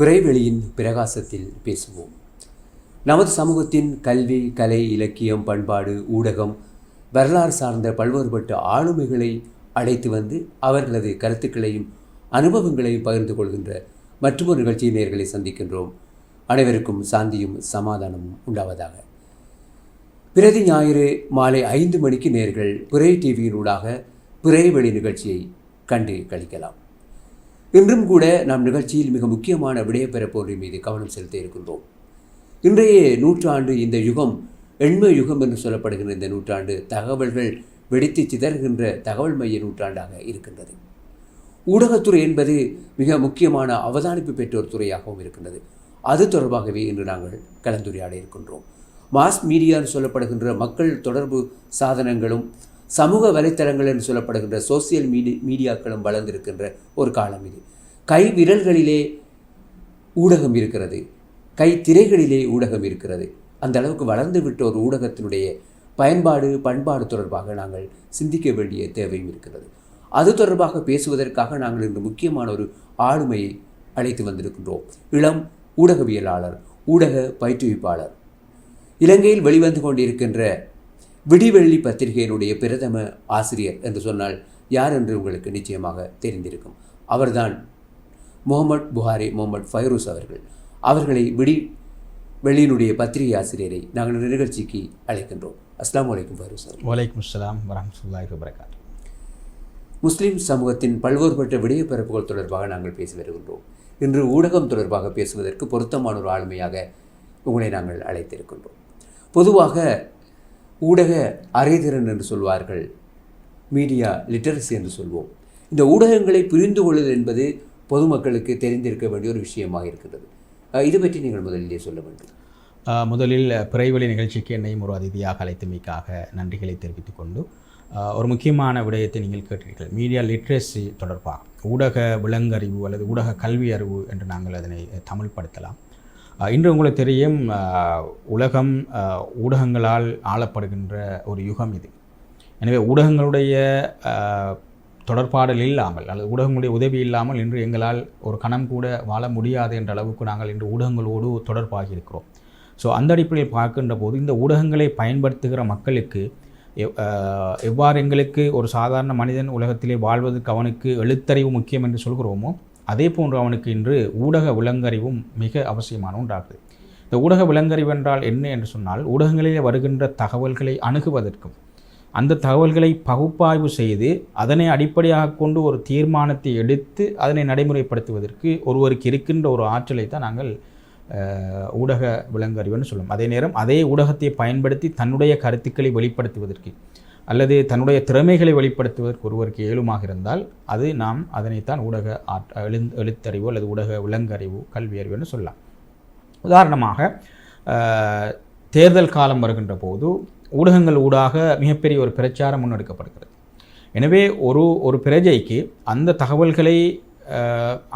பிறைவெளியின் பிரகாசத்தில் பேசுவோம். நமது சமூகத்தின் கல்வி கலை இலக்கியம் பண்பாடு ஊடகம் வரலாறு சார்ந்த பல்வேறுபட்ட ஆளுமைகளை அழைத்து வந்து அவர்களது கருத்துக்களையும் அனுபவங்களையும் பகிர்ந்து கொள்கின்ற மற்றொரு நிகழ்ச்சி நேர்களை சந்திக்கின்றோம். அனைவருக்கும் சாந்தியும் சமாதானமும் உண்டாவதாக. பிரதி ஞாயிறு மாலை ஐந்து மணிக்கு நேர்கள் பிறை டிவியினூடாக பிறைவெளி நிகழ்ச்சியை கண்டு கழிக்கலாம் இன்றும் கூட நாம் நிகழ்ச்சியில் மிக முக்கியமான விடயப்பெறப்போரின் மீது கவனம் செலுத்த இருக்கின்றோம். இன்றைய நூற்றாண்டு இந்த யுகம் எண்மை யுகம் என்று சொல்லப்படுகின்ற இந்த நூற்றாண்டு தகவல்கள் வெடித்து சிதறுகின்ற தகவல் மைய நூற்றாண்டாக இருக்கின்றது. ஊடகத்துறை என்பது மிக முக்கியமான அவதானிப்பு பெற்ற ஒரு துறையாகவும் இருக்கின்றது. அது தொடர்பாகவே இன்று நாங்கள் கலந்துரையாட இருக்கின்றோம். மாஸ் மீடியான்னு சொல்லப்படுகின்ற மக்கள் தொடர்பு சாதனங்களும் சமூக வலைத்தளங்கள் என்று சொல்லப்படுகின்ற சோசியல் மீடி மீடியாக்களும் வளர்ந்திருக்கின்ற ஒரு காலம் இது. கை விரல்களிலே ஊடகம் இருக்கிறது. கை திரைகளிலே ஊடகம் இருக்கிறது. அந்த அளவுக்கு வளர்ந்து விட்ட ஒரு ஊடகத்தினுடைய பயன்பாடு பண்பாடு தொடர்பாக நாங்கள் சிந்திக்க வேண்டிய தேவையும் இருக்கிறது. அது தொடர்பாக பேசுவதற்காக நாங்கள் இன்று முக்கியமான ஒரு ஆளுமையை அழைத்து வந்திருக்கின்றோம். இளம் ஊடகவியலாளர் ஊடக பயிற்றுவிப்பாளர். இலங்கையில் வெளிவந்து கொண்டிருக்கின்ற விடிவெள்ளி பத்திரிகையினுடைய பிரதம ஆசிரியர் என்று சொன்னால் யார் என்று உங்களுக்கு நிச்சயமாக தெரிந்திருக்கும். அவர்தான் முகமது புகாரி முகமது ஃபைரூஸ் அவர்கள். அவர்களை விடி வெளியினுடைய பத்திரிகை ஆசிரியரை நாங்கள் இந்த நிகழ்ச்சிக்கு அழைக்கின்றோம். அஸ்லாம் வலைக்கும் ஃபைரூஸ் அவர்கள். வலைக்கம் அஸ்ஸலாம் வரமத்துல்லாஹி வபரகாத். முஸ்லிம் சமூகத்தின் பல்வேறுபட்ட விடயப்பரப்புகள் தொடர்பாக நாங்கள் பேசி வருகின்றோம். இன்று ஊடகம் தொடர்பாக பேசுவதற்கு பொருத்தமான ஒரு ஆளுமையாக உங்களை நாங்கள் அழைத்திருக்கின்றோம். பொதுவாக ஊடக அறிதிறன் என்று சொல்வார்கள் மீடியா லிட்டரசி என்று சொல்வோம். இந்த ஊடகங்களை புரிந்து கொள்ளுதல் என்பது பொதுமக்களுக்கு தெரிந்திருக்க வேண்டிய ஒரு விஷயமாக இருக்கிறது. இது பற்றி நீங்கள் முதலிலே சொல்ல வேண்டும். முதலில் பிறைவழி நிகழ்ச்சிக்கு என்னையும் ஒரு அதிதியாக அழைத்தமைக்காக நன்றிகளை தெரிவித்துக் கொண்டு ஒரு முக்கியமான விடயத்தை நீங்கள் கேட்டீர்கள். மீடியா லிட்ரஸி தொடர்பாக ஊடக விலங்கறிவு அல்லது ஊடக கல்வி அறிவு என்று நாங்கள் அதனை தமிழ்படுத்தலாம். இன்று உங்களுக்கு தெரியும் உலகம் ஊடகங்களால் ஆளப்படுகின்ற ஒரு யுகம் இது. எனவே ஊடகங்களுடைய தொடர்பாடல் இல்லாமல் அல்லது ஊடகங்களுடைய உதவி இல்லாமல் இன்று எங்களால் ஒரு கணம் கூட வாழ முடியாது என்ற அளவுக்கு நாங்கள் இன்று ஊடகங்களோடு தொடர்பாகி இருக்கிறோம். ஸோ அந்த அடிப்படையில் பார்க்கின்ற போது இந்த ஊடகங்களை பயன்படுத்துகிற மக்களுக்கு எவ்- எவ்வாறு எங்களுக்கு ஒரு சாதாரண மனிதன் உலகத்திலே வாழ்வதற்கு அவனுக்கு எழுத்தறிவு முக்கியம் என்று சொல்கிறோமோ அதே போன்று அவனுக்கு இன்று ஊடக விலங்கறிவும் மிக அவசியமான ஒன்றாகுது. இந்த ஊடக விலங்கறிவு என்றால் என்ன என்று சொன்னால் ஊடகங்களிலே வருகின்ற தகவல்களை அணுகுவதற்கும் அந்த தகவல்களை பகுப்பாய்வு செய்து அதனை அடிப்படையாக கொண்டு ஒரு தீர்மானத்தை எடுத்து அதனை நடைமுறைப்படுத்துவதற்கு ஒருவருக்கு இருக்கின்ற ஒரு ஆற்றலை தான் நாங்கள் ஊடக விலங்கறிவுன்னு சொல்லுவோம். அதே நேரம் அதே ஊடகத்தை பயன்படுத்தி தன்னுடைய கருத்துக்களை வெளிப்படுத்துவதற்கு அல்லது தன்னுடைய திறமைகளை வெளிப்படுத்துவதற்கு ஒருவருக்கு ஏழுமாக இருந்தால் அது நாம் அதனைத்தான் ஊடக ஆட் எழுந் எழுத்தறிவு அல்லது ஊடக விலங்கறிவு கல்வி அறிவுன்னு சொல்லலாம். உதாரணமாக தேர்தல் காலம் வருகின்ற போது ஊடகங்கள் ஊடாக மிகப்பெரிய ஒரு பிரச்சாரம் முன்னெடுக்கப்படுகிறது. எனவே ஒரு ஒரு பிரஜைக்கு அந்த தகவல்களை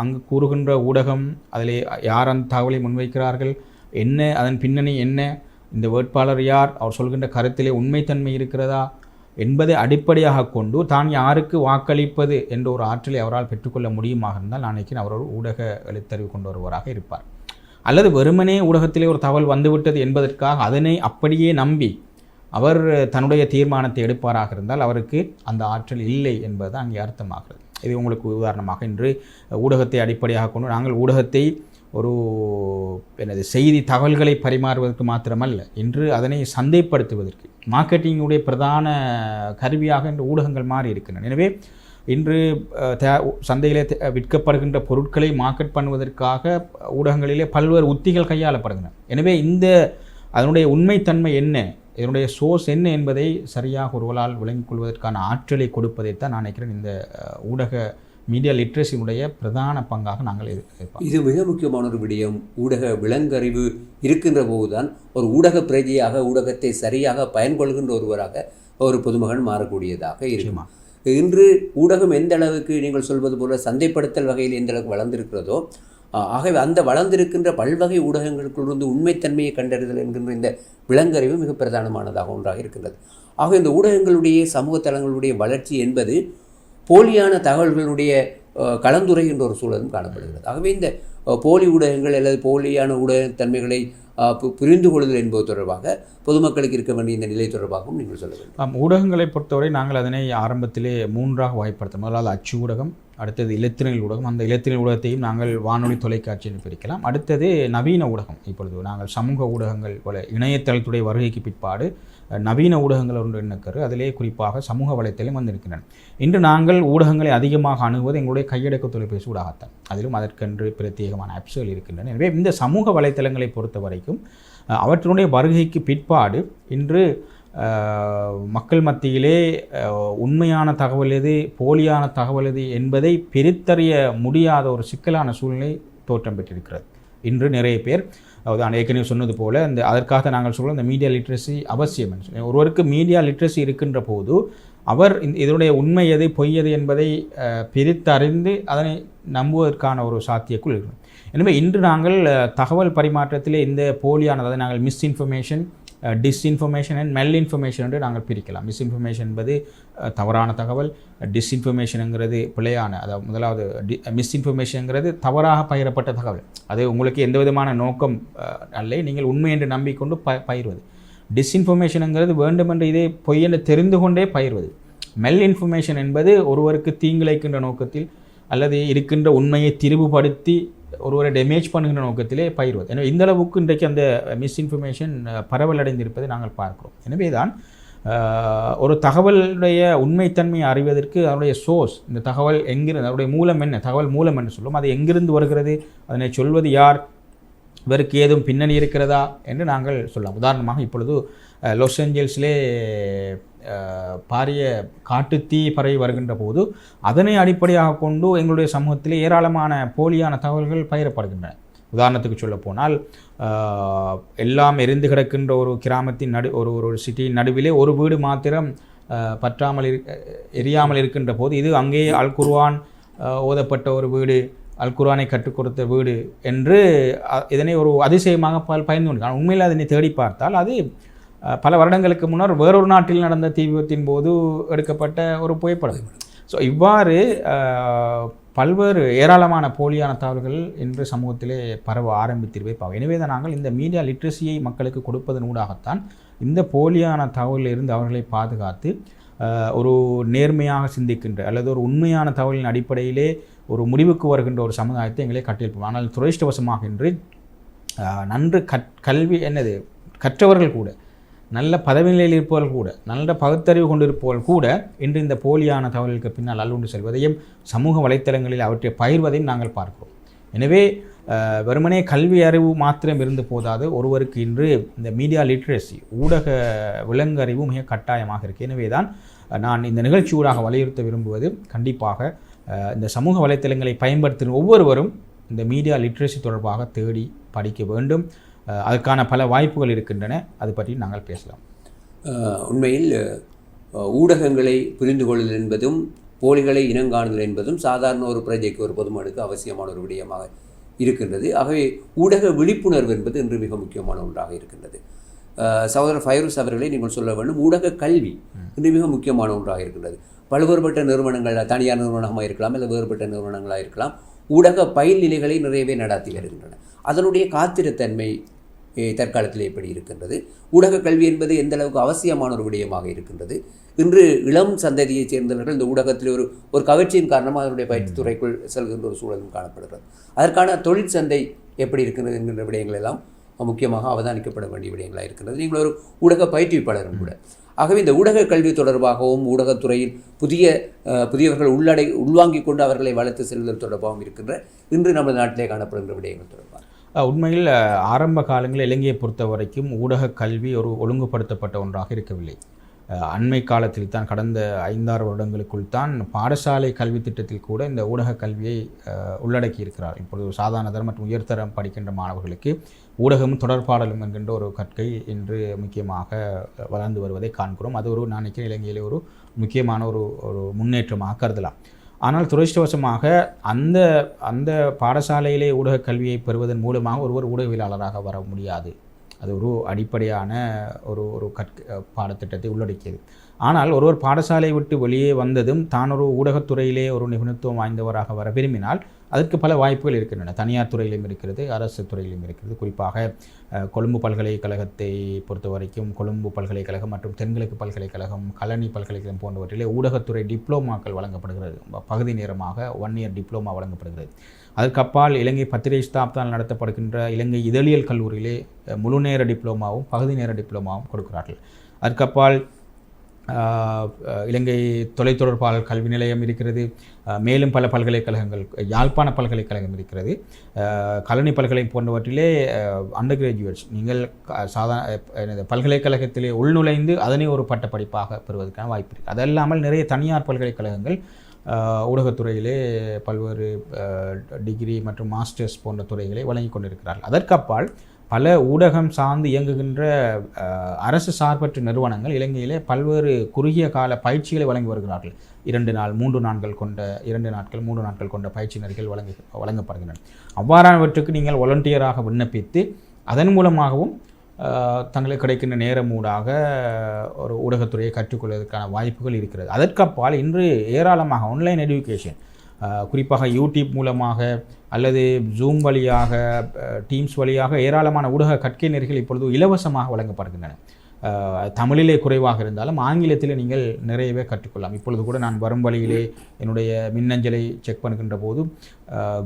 அங்கு கூறுகின்ற ஊடகம் அதில் யார் அந்த தகவலை முன்வைக்கிறார்கள் என்ன அதன் பின்னணி என்ன இந்த வேட்பாளர் யார் அவர் சொல்கின்ற கருத்திலே உண்மைத்தன்மை இருக்கிறதா என்பதை அடிப்படையாக கொண்டு தான் யாருக்கு வாக்களிப்பது என்ற ஒரு ஆற்றலை அவரால் பெற்றுக்கொள்ள முடியுமாக இருந்தால் நான் நினைக்கிறேன் அவர் ஒரு ஊடக எழுத்தறிவு கொண்டு வருவராக இருப்பார். அல்லது வெறுமனே ஊடகத்திலே ஒரு தகவல் வந்துவிட்டது என்பதற்காக அதனை அப்படியே நம்பி அவர் தன்னுடைய தீர்மானத்தை எடுப்பாராக இருந்தால் அவருக்கு அந்த ஆற்றல் இல்லை என்பது அங்கே அர்த்தமாகிறது. இது உங்களுக்கு உதாரணமாக இன்று ஊடகத்தை அடிப்படையாக கொண்டு நாங்கள் ஊடகத்தை ஒரு எனது செய்தி தகவல்களை பரிமாறுவதற்கு மாத்திரமல்ல இன்று அதனை சந்தைப்படுத்துவதற்கு மார்க்கெட்டிங்குடைய பிரதான கருவியாக இன்று ஊடகங்கள் மாறி இருக்கின்றன. எனவே இன்று தே சந்தையிலே தே- விற்கப்படுகின்ற பொருட்களை மார்க்கெட் பண்ணுவதற்காக ஊடகங்களிலே பல்வேறு உத்திகள் கையாளப்படுகின்றன. எனவே இந்த அதனுடைய உண்மைத்தன்மை என்ன? இதனுடைய சோர்ஸ் என்ன என்பதை சரியாக ஒருவரால் விளங்கிக் கொள்வதற்கான ஆற்றலை கொடுப்பதைத்தான் நான் நினைக்கிறேன். இந்த ஊடக மீடியா லிட்ரஸினுடைய பிரதான பங்காக நாங்கள் எதிர்பார்க்கிறோம் இது மிக முக்கியமான ஒரு விடயம். ஊடக விலங்கறிவு இருக்கின்ற போதுதான் ஒரு ஊடக பிரஜையாக ஊடகத்தை சரியாக பயன்கொள்கின்ற ஒருவராக ஒரு பொதுமகன் மாறக்கூடியதாக இருக்கும். இன்று ஊடகம் எந்த அளவுக்கு நீங்கள் சொல்வது போல சந்தைப்படுத்தல் வகையில் எந்த அளவுக்கு வளர்ந்திருக்கிறதோ ஆகவே அந்த வளர்ந்திருக்கின்ற பல்வகை ஊடகங்களுக்குள்ளிருந்து உண்மைத்தன்மையை கண்டறிதல் என்கின்ற இந்த விலங்கறிவு மிக பிரதானமானதாக ஒன்றாக இருக்கின்றது. ஆக இந்த ஊடகங்களுடைய சமூக தளங்களுடைய வளர்ச்சி என்பது போலியான தகவல்களுடைய கலந்துரை கலந்துரைகின்ற ஒரு சூழலும் காணப்படுகிறது. ஆகவே இந்த போலி ஊடகங்கள் அல்லது போலியான ஊடகத்தன்மைகளை பு- புரிந்து கொள்ளுதல் என்பது தொடர்பாக பொதுமக்களுக்கு இருக்க வேண்டிய இந்த நிலை தொடர்பாகவும் நீங்கள் சொல்ல வேண்டும். ஊடகங்களை பொறுத்தவரை நாங்கள் அதனை ஆரம்பத்திலே மூன்றாக வாய்ப்படுத்தோம் முதலாவது அச்சு ஊடகம் அடுத்தது இலத்திரனியல் ஊடகம். அந்த இலத்திரனியல் ஊடகத்தையும் நாங்கள் வானொலி தொலைக்காட்சியில் பிரிக்கலாம். அடுத்தது நவீன ஊடகம். இப்பொழுது நாங்கள் சமூக ஊடகங்கள் போல இணையதளத்துடைய வருகைக்கு பிற்பாடு நவீன ஊடகங்கள் ஒன்று எண்ணக்கரு அதிலே குறிப்பாக சமூக வலைத்தளம் வந்திருக்கின்றன. இன்று நாங்கள் ஊடகங்களை அதிகமாக அணுகுவது எங்களுடைய கையடக்க தொலைபேசி ஊடகத்தான். அதிலும் அதற்கென்று பிரத்யேகமான ஆப்ஸ்கள் இருக்கின்றன. எனவே இந்த சமூக வலைத்தளங்களை பொறுத்த வரைக்கும் அவற்றினுடைய வருகைக்கு பிற்பாடு இன்று மக்கள் மத்தியிலே உண்மையான தகவல் எது போலியான தகவல் எது என்பதை பிரித்தறிய முடியாத ஒரு சிக்கலான சூழ்நிலை தோற்றம் பெற்றிருக்கிறது. இன்று நிறைய பேர் அதாவது நான் ஏற்கனவே சொன்னது போல் இந்த அதற்காக நாங்கள் சொல்ல இந்த மீடியா லிட்ரஸி அவசியம் ஒருவருக்கு மீடியா லிட்ரஸி இருக்கின்ற போது அவர் இதனுடைய உண்மை எது பொய் எது என்பதை பிரித்தறிந்து அதனை நம்புவதற்கான ஒரு சாத்தியக்குள் இருக்கணும் எனவே இன்று நாங்கள் தகவல் பரிமாற்றத்திலே இந்த போலியானது அதாவது நாங்கள் misinformation disinformation and malinformation என்று நாங்கள் பிரிக்கலாம். மிஸ்இன்ஃபர்மேஷன் என்பது தவறான தகவல் டிஸ்இன்ஃபர்மேஷனுங்கிறது பிழையான அதாவது முதலாவது டி மிஸ்இன்ஃபர்மேஷனுங்கிறது தவறாக பயிரப்பட்ட தகவல். அது உங்களுக்கு எந்த விதமான நோக்கம் அல்லை அல்ல நீங்கள் உண்மை என்று நம்பிக்கொண்டு ப பயிர்வது. டிஸ்இன்ஃபர்மேஷனுங்கிறது வேண்டுமென்று இதே பொய் என்று தெரிந்து கொண்டே பயிர்வது. மெல் இன்ஃபர்மேஷன் என்பது ஒருவருக்கு தீங்கிழைக்கின்ற நோக்கத்தில் அல்லது இருக்கின்ற உண்மையை திரிவுபடுத்தி ஒருவரை டேமேஜ் பண்ணுகின்ற நோக்கத்திலே பயிர்வது. எனவே இந்த அளவுக்கு இன்றைக்கு அந்த மிஸ்இன்ஃபர்மேஷன் பரவலடைந்திருப்பதை நாங்கள் பார்க்கிறோம். எனவே தான் ஒரு தகவலுடைய உண்மைத்தன்மையை அறிவதற்கு அதனுடைய சோர்ஸ் இந்த தகவல் எங்கிருந்து அதனுடைய மூலம் என்ன தகவல் மூலம் என்ன சொல்லும் அது எங்கிருந்து வருகிறது அதனை சொல்வது யார் இவருக்கு ஏதும் பின்னணி இருக்கிறதா என்று நாங்கள் சொல்லலாம். உதாரணமாக இப்பொழுது லாஸ் ஏஞ்சல்ஸிலே பாரிய காட்டுத்தீ பரவி வருகின்ற போது அதனை அடிப்படையாக கொண்டு எங்களுடைய சமூகத்திலே ஏராளமான போலியான தகவல்கள் பயிரப்படுகின்றன உதாரணத்துக்கு சொல்ல போனால் எல்லாம் எரிந்து கிடக்கின்ற ஒரு கிராமத்தின் நடு ஒரு ஒரு சிட்டியின் நடுவிலே ஒரு வீடு மாத்திரம் பற்றாமல் இரு எரியாமல் இருக்கின்ற போது இது அங்கே அல்குர்வான் ஓதப்பட்ட ஒரு வீடு அல் குர்வானை கற்றுக் கொடுத்த வீடு என்று இதனை ஒரு அதிசயமாக பயந்து கொண்டு உண்மையில் அதனை தேடி பார்த்தால் அது பல வருடங்களுக்கு முன்னர் வேறொரு நாட்டில் நடந்த தீ விபத்தின் போது எடுக்கப்பட்ட ஒரு புகைப்படம். ஸோ இவ்வாறு பல்வேறு ஏராளமான போலியான தகவல்கள் இன்று சமூகத்திலே பரவ ஆரம்பித்திருப்பதை பார்க்க எனவே தான் நாங்கள் இந்த மீடியா லிட்ரஸியை மக்களுக்கு கொடுப்பதன் ஊடாகத்தான் இந்த போலியான தகவலில் இருந்து அவர்களை பாதுகாத்து ஒரு நேர்மையாக சிந்திக்கின்ற அல்லது ஒரு உண்மையான தகவலின் அடிப்படையிலே ஒரு முடிவுக்கு வருகின்ற ஒரு சமுதாயத்தை எங்களே கட்டியிருப்போம் ஆனால் துரதிருஷ்டவசமாக இன்று நன்று கற் கல்வி என்னது? கற்றவர்கள் கூட நல்ல பதவி நிலையில் இருப்பவர்கள் கூட நல்ல பகுத்தறிவு கொண்டிருப்பவர்கள் கூட இன்று இந்த போலியான தகவல்களுக்கு பின்னால் அல்லுண்டு செல்வதையும் சமூக வலைத்தளங்களில் அவற்றை பயிர்வதையும் நாங்கள் பார்க்கிறோம். எனவே வெறுமனே கல்வி அறிவு மாத்திரம் இருந்து போதாது ஒருவருக்கு இன்று இந்த மீடியா லிட்ரஸி ஊடக விலங்கறிவு மிக கட்டாயமாக இருக்குது எனவே தான் நான் இந்த நிகழ்ச்சியூடாக வலியுறுத்த விரும்புவது கண்டிப்பாக இந்த சமூக வலைத்தளங்களை பயன்படுத்தும் ஒவ்வொருவரும் இந்த மீடியா லிட்ரஸி தொடர்பாக தேடி படிக்க வேண்டும். அஹ், அதற்கான பல வாய்ப்புகள் இருக்கின்றன. அது பற்றி நாங்கள் பேசலாம். உண்மையில் ஊடகங்களை புரிந்து கொள்ளுதல் என்பதும் போலிகளை இனங்காணுதல் என்பதும் சாதாரண ஒரு பிரஜைக்கு ஒரு பொதுமனுக்கு அவசியமான ஒரு விடயமாக இருக்கின்றது. ஆகவே ஊடக விழிப்புணர்வு என்பது இன்று மிக முக்கியமான ஒன்றாக இருக்கின்றது. சகோதரர் ஃபைரூஸ் அவர்களை நீங்கள் சொல்ல வேண்டும் ஊடக கல்வி இன்று மிக முக்கியமான ஒன்றாக இருக்கின்றது. பல்வேறுபட்ட நிறுவனங்கள் தனியார் நிறுவனமாக இருக்கலாம் இல்லை வேறுபட்ட நிறுவனங்களாக இருக்கலாம் ஊடக பயில் நிலைகளை நிறையவே நடாத்தி வருகின்றன. அதனுடைய காத்திரத்தன்மை தற்காலத்தில் எப்படி இருக்கின்றது. ஊடக கல்வி என்பது எந்த அளவுக்கு அவசியமான ஒரு விடயமாக இருக்கின்றது. இன்று இளம் சந்ததியைச் சேர்ந்தவர்கள் இந்த ஊடகத்தில் ஒரு ஒரு கவர்ச்சியின் காரணமாக அதனுடைய பயிற்சித்துறைக்குள் செல்கின்ற ஒரு சூழலும் காணப்படுகிறது. அதற்கான தொழிற்சந்தை எப்படி இருக்கின்றது என்கின்ற விடயங்கள் எல்லாம் முக்கியமாக அவதானிக்கப்பட வேண்டிய விடயங்களாக இருக்கின்றது. நீங்கள் ஒரு ஊடக பயிற்றுவிப்பாளரும் கூட. ஆகவே இந்த ஊடக கல்வி தொடர்பாகவும் ஊடகத்துறையில் புதிய புதியவர்கள் உள்ளடை உள்வாங்கிக் கொண்டு அவர்களை வளர்த்து செல்வதல் தொடர்பாகவும் இருக்கின்ற இன்று நமது நாட்டிலே காணப்படுகின்ற விடயங்கள் தொடர்பாக. உண்மையில் ஆரம்ப காலங்களில் இலங்கையை பொறுத்த வரைக்கும் ஊடக கல்வி ஒரு ஒழுங்குபடுத்தப்பட்ட ஒன்றாக இருக்கவில்லை. அண்மை காலத்தில் தான் கடந்த ஐந்தாறு வருடங்களுக்குள் தான் பாடசாலை கல்வி திட்டத்தில் கூட இந்த ஊடக கல்வியை உள்ளடக்கி இருக்கிறார் இப்பொழுது சாதாரணதரம் மற்றும் உயர்தரம் படிக்கின்ற மாணவர்களுக்கு ஊடகமும் தொடர்பாடலும் என்கின்ற ஒரு கற்கை இன்று முக்கியமாக வளர்ந்து வருவதை காண்கிறோம். அது ஒரு நான் நினைக்கிறேன் இலங்கையிலே ஒரு முக்கியமான ஒரு ஒரு முன்னேற்றமாக கருதலாம். ஆனால் துரதிருஷ்டவசமாக அந்த அந்த பாடசாலையிலே ஊடகக் கல்வியை பெறுவதன் மூலமாக ஒருவர் ஊடகவியலாளராக வர முடியாது. அது ஒரு அடிப்படையான ஒரு ஒரு கற்க பாடத்திட்டத்தை உள்ளடக்கியது. ஆனால் ஒருவர் பாடசாலை விட்டு வெளியே வந்ததும் தான் ஒரு ஊடகத்துறையிலே ஒரு நிபுணத்துவம் வாய்ந்தவராக வர விரும்பினால் அதற்கு பல வாய்ப்புகள் இருக்கின்றன. தனியார் துறையிலும் இருக்கிறது அரசு துறையிலும் இருக்கிறது. குறிப்பாக கொழும்பு பல்கலைக்கழகத்தை பொறுத்த வரைக்கும் கொழும்பு பல்கலைக்கழகம் மற்றும் தென்கிழக்கு பல்கலைக்கழகம் கலனி பல்கலைக்கழகம் போன்றவற்றிலே ஊடகத்துறை டிப்ளோமாக்கள் வழங்கப்படுகிறது. பகுதி நேரமாக ஒன் இயர் டிப்ளோமா வழங்கப்படுகிறது. அதற்கப்பால் இலங்கை பத்திரிகை ஸ்தாப்தால் நடத்தப்படுகின்ற இலங்கை இதழியல் கல்லூரியிலே முழு நேர டிப்ளோமாவும் பகுதி நேர டிப்ளோமாவும் கொடுக்கிறார்கள். அதற்கப்பால் இலங்கை தொலைத்தொடர்பாளர் கல்வி நிலையம் இருக்கிறது. மேலும் பல பல்கலைக்கழகங்கள் யாழ்ப்பாண பல்கலைக்கழகம் இருக்கிறது. கலனி பல்கலை போன்றவற்றிலே அண்டர் கிராஜுவேட்ஸ் நீங்கள் சாதாரண பல்கலைக்கழகத்திலே உள்நுழைந்து அதனை ஒரு பட்ட படிப்பாக பெறுவதற்கான வாய்ப்பு இருக்குது அதல்லாமல் நிறைய தனியார் பல்கலைக்கழகங்கள் ஊடகத்துறையிலே பல்வேறு டிகிரி மற்றும் மாஸ்டர்ஸ் போன்ற துறைகளை வழங்கி கொண்டிருக்கிறார்கள். அதற்கப்பால் பல ஊடகம் சார்ந்து இயங்குகின்ற அரசு சார்பற்ற நிறுவனங்கள் இலங்கையிலே பல்வேறு குறுகிய கால பயிற்சிகளை வழங்கி வருகிறார்கள். இரண்டு நாள் மூன்று நாட்கள் கொண்ட இரண்டு நாட்கள் மூன்று நாட்கள் கொண்ட பயிற்சியினர்கள் வழங்கு வழங்கப்படுகின்றன. அவ்வாறானவற்றுக்கு நீங்கள் வாலண்டியராக விண்ணப்பித்து அதன் மூலமாகவும் தங்களுக்கு கிடைக்கின்ற நேரம் ஊடாக ஒரு ஊடகத்துறையை கற்றுக்கொள்வதற்கான வாய்ப்புகள் இருக்கிறது. அதற்கப்பால் இன்று ஏராளமாக ஆன்லைன் எஜுகேஷன் குறிப்பாக யூடியூப் மூலமாக அல்லது ஜூம் வழியாக டீம்ஸ் வழியாக ஏராளமான ஊடக கற்கை நெறிகள் இப்பொழுது இலவசமாக வழங்கப்படுகின்றன. தமிழிலே குறைவாக இருந்தாலும் ஆங்கிலத்தில் நீங்கள் நிறையவே கற்றுக்கொள்ளலாம். இப்பொழுது கூட நான் வரும் வழியிலே என்னுடைய மின்னஞ்சலை செக் பண்ணுகின்ற போது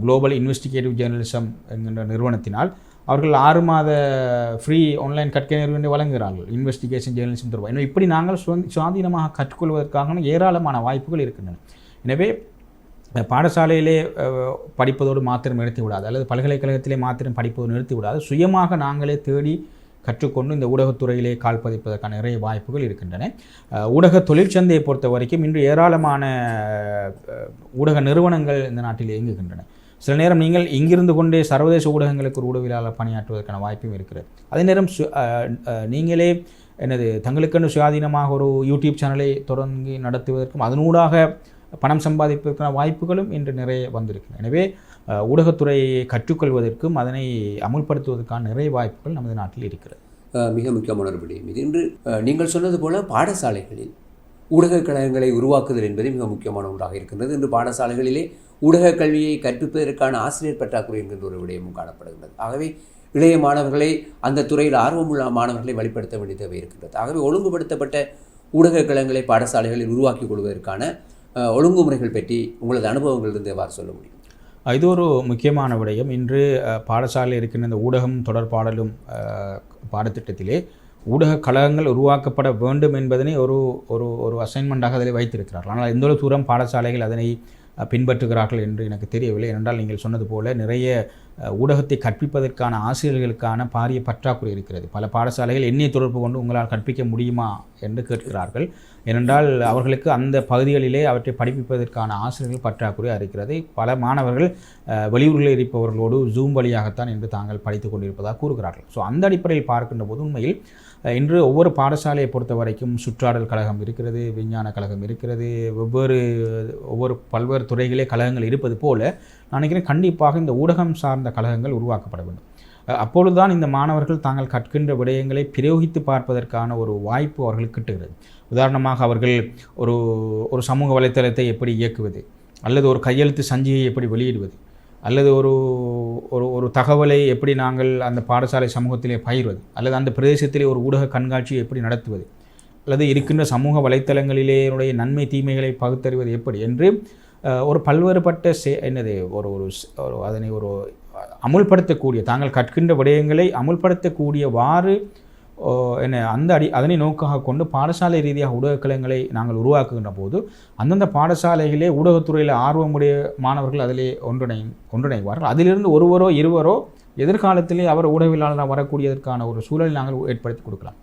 குளோபல் இன்வெஸ்டிகேட்டிவ் ஜேர்னலிசம் என்கின்ற நிறுவனத்தினால் அவர்கள் ஆறு மாத ஃப்ரீ ஆன்லைன் கற்கை நிறுவனம் வழங்குகிறார்கள். இன்வெஸ்டிகேஷன் ஜேர்னலிசம் தொடர்பாக. எனவே இப்படி நாங்கள் சுவாதீனமாக சுயாதீனமாக கற்றுக்கொள்வதற்கான ஏராளமான வாய்ப்புகள் இருக்கின்றன. எனவே பாடசாலையிலே படிப்பதோடு மாத்திரம் நிறுத்தி விடாது அல்லது பல்கலைக்கழகத்திலே மாத்திரம் படிப்பதோடு நிறுத்தி விடாது சுயமாக நாங்களே தேடி கற்றுக்கொண்டு இந்த ஊடகத்துறையிலே கால் பதிப்பதற்கான நிறைய வாய்ப்புகள் இருக்கின்றன. ஊடக தொழிற்சந்தையை பொறுத்த வரைக்கும் இன்று ஏராளமான ஊடக நிறுவனங்கள் இந்த நாட்டில் இயங்குகின்றன. சில நேரம் நீங்கள் இங்கிருந்து கொண்டே சர்வதேச ஊடகங்களுக்கு ஒரு ஊடகவியலாளர் பணியாற்றுவதற்கான வாய்ப்பும் இருக்கிறது. அதே நேரம் சு- நீங்களே என்னது தங்களுக்கென்று சுயாதீனமாக ஒரு யூடியூப் சேனலை தொடங்கி நடத்துவதற்கும் அதனூடாக பணம் சம்பாதிப்பதற்கான வாய்ப்புகளும் இன்று நிறைய வந்திருக்கின்றன எனவே ஊடகத்துறையை கற்றுக்கொள்வதற்கும் அதனை அமுல்படுத்துவதற்கான நிறைய வாய்ப்புகள் நமது நாட்டில் இருக்கிறது. மிக முக்கியமான ஒரு விடயம் இது. இன்று நீங்கள் சொன்னது போல பாடசாலைகளில் ஊடகக் கழகங்களை உருவாக்குதல் என்பது மிக முக்கியமான ஒன்றாக இருக்கின்றது. இன்று பாடசாலைகளிலே ஊடகக் கல்வியை கற்பிப்பதற்கான ஆசிரியர் பற்றாக்குறை என்கின்ற ஒரு விடயமும் காணப்படுகின்றது. ஆகவே இளைய மாணவர்களை அந்த துறையில் ஆர்வமுள்ள மாணவர்களை வழிப்படுத்த வேண்டிய தேவை இருக்கின்றது. ஆகவே ஒழுங்குபடுத்தப்பட்ட ஊடகக் கழகங்களை பாடசாலைகளில் உருவாக்கிக் கொள்வதற்கான ஒழுங்குமுறைகள் பற்றி உங்களது அனுபவங்களிலிருந்து எவ்வாறு சொல்ல முடியும்? இது ஒரு முக்கியமான விடயம். இன்று பாடசாலையில் இருக்கின்ற இந்த ஊடகம் தொடர்பாடலும் பாடத்திட்டத்திலே ஊடக கழகங்கள் உருவாக்கப்பட வேண்டும் என்பதனை ஒரு ஒரு ஒரு அசைன்மெண்ட்டாக அதில் வைத்திருக்கிறார்கள். ஆனால் எந்த ஒரு தூரம் பாடசாலைகள் அதனை பின்பற்றுகிறார்கள் என்று எனக்கு தெரியவில்லை. ஏனென்றால் நீங்கள் சொன்னது போல நிறைய ஊடகத்தை கற்பிப்பதற்கான ஆசிரியர்களுக்கான பாரிய பற்றாக்குறை இருக்கிறது. பல பாடசாலைகள் எண்ணெய் தொடர்பு கொண்டு உங்களால் கற்பிக்க முடியுமா என்று கேட்கிறார்கள். ஏனென்றால் அவர்களுக்கு அந்த பகுதிகளிலே அவற்றை படிப்பிப்பதற்கான ஆசிரியர்கள் பற்றாக்குறை இருக்கிறது பல மாணவர்கள் வெளியூர்களில் இருப்பவர்களோடு ஜூம் வழியாகத்தான் என்று தாங்கள் படித்துக் கொண்டிருப்பதாக கூறுகிறார்கள். ஸோ அந்த அடிப்படையில் பார்க்கின்ற போது உண்மையில் இன்று ஒவ்வொரு பாடசாலையை பொறுத்த வரைக்கும் சுற்றாடல் கழகம் இருக்கிறது விஞ்ஞான கழகம் இருக்கிறது வெவ்வேறு ஒவ்வொரு பல்வேறு துறைகளே கழகங்கள் இருப்பது போல் நான் நினைக்கிறேன் கண்டிப்பாக இந்த ஊடகம் சார்ந்த கழகங்கள் உருவாக்கப்பட வேண்டும். அப்பொழுதுதான் இந்த மாணவர்கள் தாங்கள் கற்கின்ற விடயங்களை பிரயோகித்து பார்ப்பதற்கான ஒரு வாய்ப்பு அவர்களுக்கு கிட்டுகிறது. உதாரணமாக அவர்கள் ஒரு ஒரு சமூக வலைத்தளத்தை எப்படி இயக்குவது அல்லது ஒரு கையெழுத்து சஞ்சிகையை எப்படி வெளியிடுவது அல்லது ஒரு ஒரு ஒரு தகவலை எப்படி நாங்கள் அந்த பாடசாலை சமூகத்திலே பகிர்வது அல்லது அந்த பிரதேசத்திலே ஒரு ஊடக கண்காட்சியை எப்படி நடத்துவது? அல்லது இருக்கின்ற சமூக வலைத்தளங்களிலே என்னுடைய நன்மை தீமைகளை பகுத்தறிவது எப்படி? என்று ஒரு பல்வேறுபட்ட சே என்னது ஒரு ஒரு ஒரு அதனை ஒரு அமுல்படுத்தக்கூடிய தாங்கள் கற்கின்ற விடயங்களை அமுல்படுத்தக்கூடியவாறு என்ன அந்த அடி அதனை நோக்காக கொண்டு பாடசாலை ரீதியாக ஊடகக்கலங்களை நாங்கள் உருவாக்குகின்ற போது அந்தந்த பாடசாலைகளே ஊடகத்துறையில் ஆர்வமுடைய மாணவர்கள் அதிலே ஒன்றிணை ஒன்றிணைவார்கள். அதிலிருந்து ஒருவரோ இருவரோ எதிர்காலத்திலே அவர் ஊடகவியலாளராக வரக்கூடியதற்கான ஒரு சூழலை நாங்கள் ஏற்படுத்தி கொடுக்கலாம்.